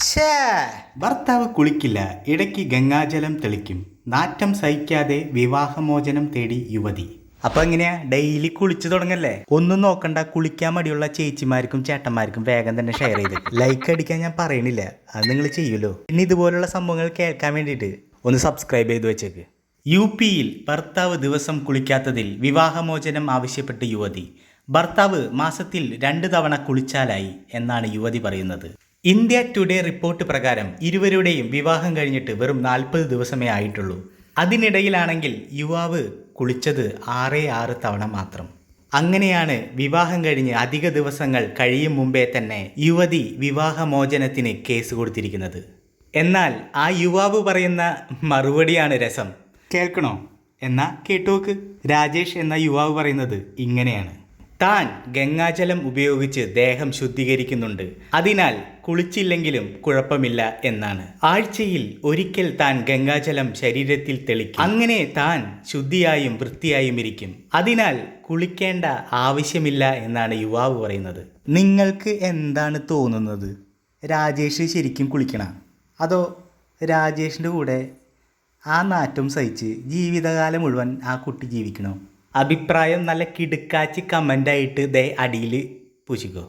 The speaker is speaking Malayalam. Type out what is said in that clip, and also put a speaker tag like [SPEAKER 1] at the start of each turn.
[SPEAKER 1] ഛേ. ഭർത്താവ് കുളിക്കില്ല ഇടയ്ക്ക് ഗംഗാജലം തെളിക്കും. നാറ്റം സഹിക്കാതെ വിവാഹമോചനം തേടി യുവതി. അപ്പൊ എങ്ങനെയാ? ഡെയിലി കുളിച്ചു തുടങ്ങല്ലേ? ഒന്നും നോക്കണ്ട കുളിക്കാൻ മടിയുള്ള ചേച്ചിമാർക്കും ചേട്ടന്മാർക്കും വേഗം തന്നെ ഷെയർ ചെയ്ത്. ലൈക്ക് അടിക്കാൻ ഞാൻ പറയണില്ല. അത് നിങ്ങൾ ചെയ്യുമല്ലോ. ഇനി ഇതുപോലുള്ള സംഭവങ്ങൾ കേൾക്കാൻ വേണ്ടിയിട്ട് ഒന്ന് സബ്സ്ക്രൈബ് ചെയ്ത് വെച്ചേക്ക്. യു പിയിൽ ഭർത്താവ് ദിവസം കുളിക്കാത്തതിൽ വിവാഹമോചനം ആവശ്യപ്പെട്ട് യുവതി. ഭർത്താവ് മാസത്തിൽ രണ്ട് തവണ കുളിച്ചാലായി എന്നാണ് യുവതി പറയുന്നത്. ഇന്ത്യ ടുഡേ റിപ്പോർട്ട് പ്രകാരം ഇരുവരുടെയും വിവാഹം കഴിഞ്ഞിട്ട് വെറും നാൽപ്പത് ദിവസമേ ആയിട്ടുള്ളൂ. അതിനിടയിലാണെങ്കിൽ യുവാവ് കുളിച്ചത് ആറേ ആറ് തവണ മാത്രം. അങ്ങനെയാണ് വിവാഹം കഴിഞ്ഞ് അധിക ദിവസങ്ങൾ കഴിയും മുമ്പേ തന്നെ യുവതി വിവാഹമോചനത്തിന് കേസ് കൊടുത്തിരിക്കുന്നത്. എന്നാൽ ആ യുവാവ് പറയുന്ന മറുപടിയാണ് രസം. കേൾക്കണോ? എന്നാ കേട്ടോക്ക്. രാജേഷ് എന്ന യുവാവ് പറയുന്നത് ഇങ്ങനെയാണ്. താൻ ഗംഗാജലം ഉപയോഗിച്ച് ദേഹം ശുദ്ധീകരിക്കുന്നുണ്ട്. അതിനാൽ കുളിച്ചില്ലെങ്കിലും കുഴപ്പമില്ല എന്നാണ്. ആഴ്ചയിൽ ഒരിക്കൽ താൻ ഗംഗാജലം ശരീരത്തിൽ തെളിക്കും. അങ്ങനെ താൻ ശുദ്ധിയായും വൃത്തിയായും ഇരിക്കും. അതിനാൽ കുളിക്കേണ്ട ആവശ്യമില്ല എന്നാണ് യുവാവ് പറയുന്നത്. നിങ്ങൾക്ക് എന്താണ് തോന്നുന്നത്? രാജേഷ് ശരിക്കും കുളിക്കണം? അതോ രാജേഷിന്റെ കൂടെ ആ നാറ്റം സഹിച്ച് ജീവിതകാലം മുഴുവൻ ആ കുട്ടി ജീവിക്കണോ? അഭിപ്രായം നല്ല കിടുക്കാച്ചി കമന്റായിട്ട് ദേ അടിയിൽ പൂശിക്കോ.